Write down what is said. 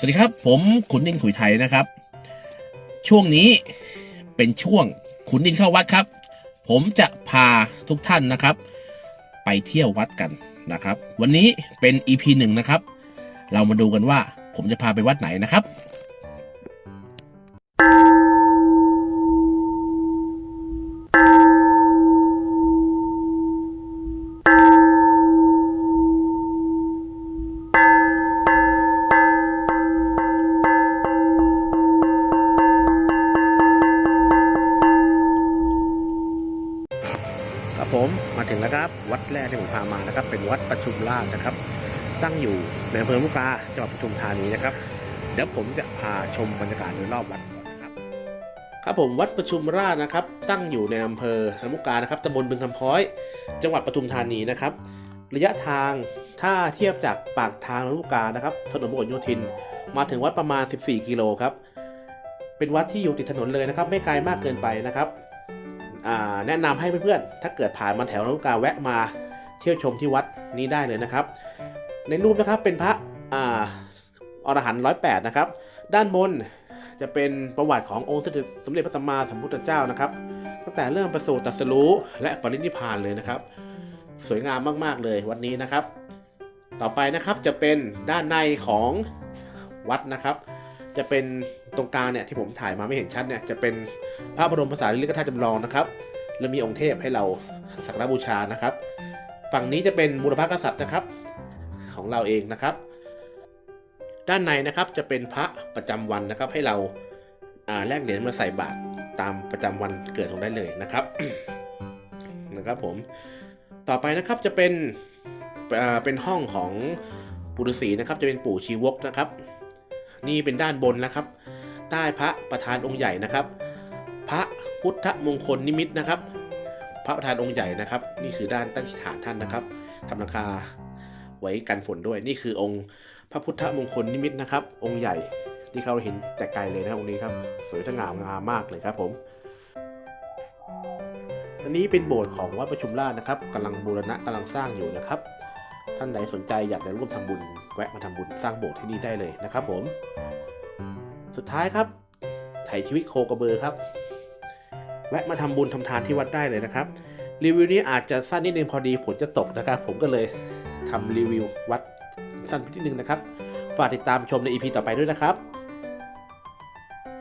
สวัสดีครับ ผมขุนดินขุยไทยนะครับ ช่วงนี้เป็นช่วงขุนดินเข้าวัดครับ ผมจะพาทุกท่านนะครับ ไปเที่ยววัดกันนะครับ วันนี้เป็น EP หนึ่งนะครับ เรามาดูกันว่าผมจะพาไปวัดไหนนะครับ ครับผมมาถึงแล้วครับ วัดแรกที่ผมพามานะครับ เป็นวัดประชุมราชนะครับ ตั้งอยู่ในอำเภอมุกดาจังหวัดปทุมธานีนะครับ เดี๋ยวผมจะพาชมบรรยากาศโดยรอบวัดก่อนนะครับ ครับผมวัดประชุมราชนะครับ ตั้งอยู่ในอำเภอลำลูกกานะครับตำบลบึงคำพ้อย จังหวัดปทุมธานีนะครับ ระยะทางถ้าเทียบจากปากทางลำลูกกานะครับถนนพหลโยธิน มาถึงวัดประมาณ 14 กิโลครับเป็นวัดที่อยู่ติดถนนเลยนะครับ ไม่ไกลมากเกินไปนะครับ แนะนำให้เพื่อนๆ ถ้าเกิดผ่านมาแถวลำกกาแวะมาเที่ยวชมที่วัดนี้ได้เลยนะครับ ในรูปนะครับเป็นพระออรหันต์ร้อยแปดนะครับ ด้านบนจะเป็นประวัติขององค์สมเด็จพระสัมมาสัมพุทธเจ้านะครับ ตั้งแต่เริ่มประสูติตรัสรู้และปรินิพานเลยนะครับ สวยงามมากๆเลยวัดนี้นะครับ ต่อไปนะครับจะเป็นด้านในของวัดนะครับ จะเป็นตรงกลางเนี่ยที่ผมถ่ายมาไม่เห็นชัดเนี่ยจะเป็นพระบรมสารีริกธาตุจำลองนะครับและมีองค์เทพให้เราสักการบูชานะครับ ฝั่งนี้จะเป็นบุรพกษัตริย์นะครับของเราเองนะครับ ด้านในนะครับจะเป็นพระประจำวันนะครับให้เราแลกเหรียญมาใส่บาตรตามประจำวันเกิดของได้เลยนะครับนะครับผมต่อไปนะครับจะเป็นเป็นห้องของปุรุษีนะครับจะเป็นปู่ชีวกนะครับ นี่เป็นด้านบนนะครับ ใต้พระประธานองค์ใหญ่นะครับ พระพุทธมงคลนิมิตนะครับ พระประธานองค์ใหญ่นะครับ นี่คือด้านตั้งฐานท่านนะครับทำราคาไว้กันฝนด้วยนี่คือองค์พระพุทธมงคลนิมิตนะครับ องค์ใหญ่ที่เขาเห็นแต่ไกลเลยนะองค์นี้ครับสวยสง่างามมากเลยครับผมอันนี้เป็นโบสถ์ของวัดประชุมราชนะครับกำลังบูรณะกำลังสร้างอยู่นะครับ ท่านใดสนใจอยากจะร่วมทำบุญแวะมาทำบุญสร้างโบสถ์ที่นี่ได้เลยนะครับผม สุดท้ายครับไถ่ชีวิตโคกระเบือครับ แวะมาทำบุญทำทานที่วัดได้เลยนะครับ รีวิวนี้อาจจะสั้นนิดนึงพอดีฝนจะตกนะครับ ผมก็เลยทำรีวิววัดสั้นนิดนึงนะครับ ฝากติดตามชมใน EP ต่อไปด้วยนะครับ